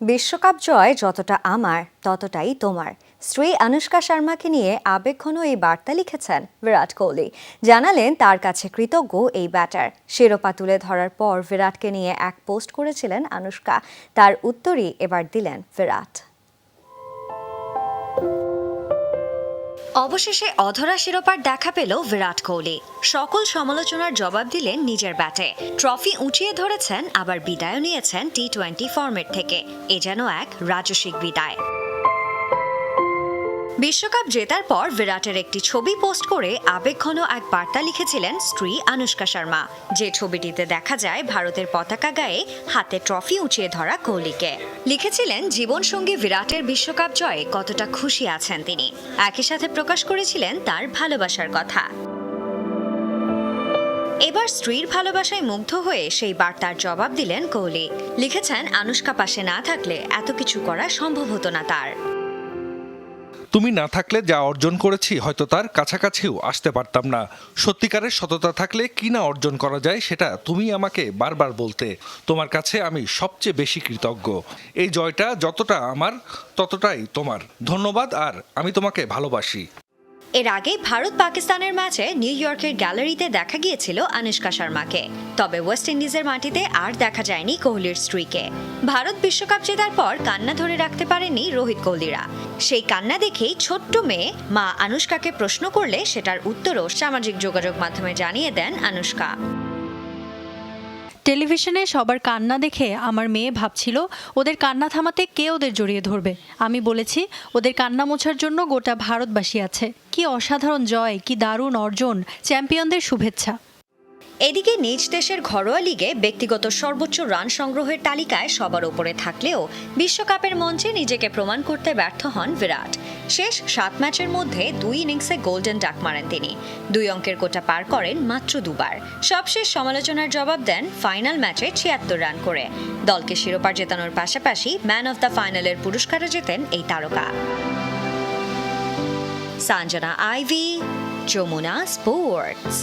বিশ্বকাপ জয় যতটা আমার, ততটাই তোমার। স্ত্রী আনুষ্কা শর্মাকে নিয়ে আবেগঘন এই বার্তা লিখেছেন বিরাট কোহলি। জানালেন, তার কাছে কৃতজ্ঞ এই ব্যাটার। শিরোপা তুলে ধরার পর বিরাটকে নিয়ে এক পোস্ট করেছিলেন আনুষ্কা তার উত্তরই এবার দিলেন বিরাট। অবশেষে অধরা শিরোপার দেখা পেল বিরাট কোহলি। সকল সমালোচনার জবাব দিলেন নিজের ব্যাটে। ট্রফি উঁচিয়ে ধরেছেন, আবার বিদায় নিয়েছেন টি টোয়েন্টি ফরম্যাট থেকে। এ যেন এক রাজস্বিক বিদায়। বিশ্বকাপ জেতার পর বিরাটের একটি ছবি পোস্ট করে আবেগঘন এক বার্তা লিখেছিলেন স্ত্রী আনুষ্কা শর্মা। যে ছবিটিতে দেখা যায়, ভারতের পতাকা গায়ে হাতে ট্রফি উঁচিয়ে ধরা কোহলিকে। লিখেছিলেন, জীবনসঙ্গী বিরাটের বিশ্বকাপ জয়ে কতটা খুশি আছেন তিনি। একই সাথে প্রকাশ করেছিলেন তার ভালোবাসার কথা। এবার স্ত্রীর ভালোবাসায় মুগ্ধ হয়ে সেই বার্তার জবাব দিলেন কোহলি। লিখেছেন, আনুষ্কা পাশে না থাকলে এত কিছু করা সম্ভব হতো না তার। তুমি না থাকলে যা অর্জন করেছি, হয়তো তার কাছাকাছিও আসতে পারতাম না। সত্যিকারের সততা থাকলে কি না অর্জন করা যায়, সেটা তুমি আমাকে বারবার বলতে, তোমার কাছে আমি সবচেয়ে বেশি কৃতজ্ঞ। এই জয়টা যতটা আমার, ততটাই তোমার। ধন্যবাদ, আর আমি তোমাকে ভালোবাসি। এর আগে ভারত পাকিস্তানের ম্যাচে নিউ ইয়র্কের গ্যালারিতে দেখা গিয়েছিল আনুষ্কা শর্মাকে। তবে ওয়েস্ট ইন্ডিজের মাটিতে আর দেখা যায়নি কোহলির স্ত্রীকে ভারত বিশ্বকাপ জেতার পর কান্না ধরে রাখতে পারেনি রোহিত কোহলিরা। সেই কান্না দেখেই ছোট্ট মেয়ে মা আনুষ্কাকে প্রশ্ন করলে সেটার উত্তরও সামাজিক যোগাযোগ মাধ্যমে জানিয়ে দেন আনুষ্কা। টেলিভিশনে সবার কান্না দেখে আমার মেয়ে ভাবছিল, ওদের কান্না থামাতে কে ওদের জড়িয়ে ধরবে? আমি বলেছি, ওদের কান্না মোছার জন্য গোটা ভারতবাসী আছে। কি অসাধারণ জয়, কি দারুণ অর্জন। চ্যাম্পিয়নদের শুভেচ্ছা। এদিকে নিজ দেশের ঘরোয়া লিগে ব্যক্তিগত সর্বোচ্চ রান সংগ্রহের তালিকায় সবার ওপরে থাকলেও বিশ্বকাপের মঞ্চে নিজেকে প্রমাণ করতে ব্যর্থ হন বিরাট। শেষ সাত ম্যাচের মধ্যে দুই ইনিংসে গোল্ডেন ডাক মারেন তিনি। দুই অঙ্কের কোটা পার করেন মাত্র দুবার। সবশেষ সমালোচনার জবাব দেন ফাইনাল ম্যাচে ছিয়াত্তর রান করে। দলকে শিরোপা জেতানোর পাশাপাশি ম্যান অফ দ্য ফাইনালের পুরস্কারও জেতেন এই তারকা। সাঞ্জনা আইভি, যমুনা স্পোর্টস।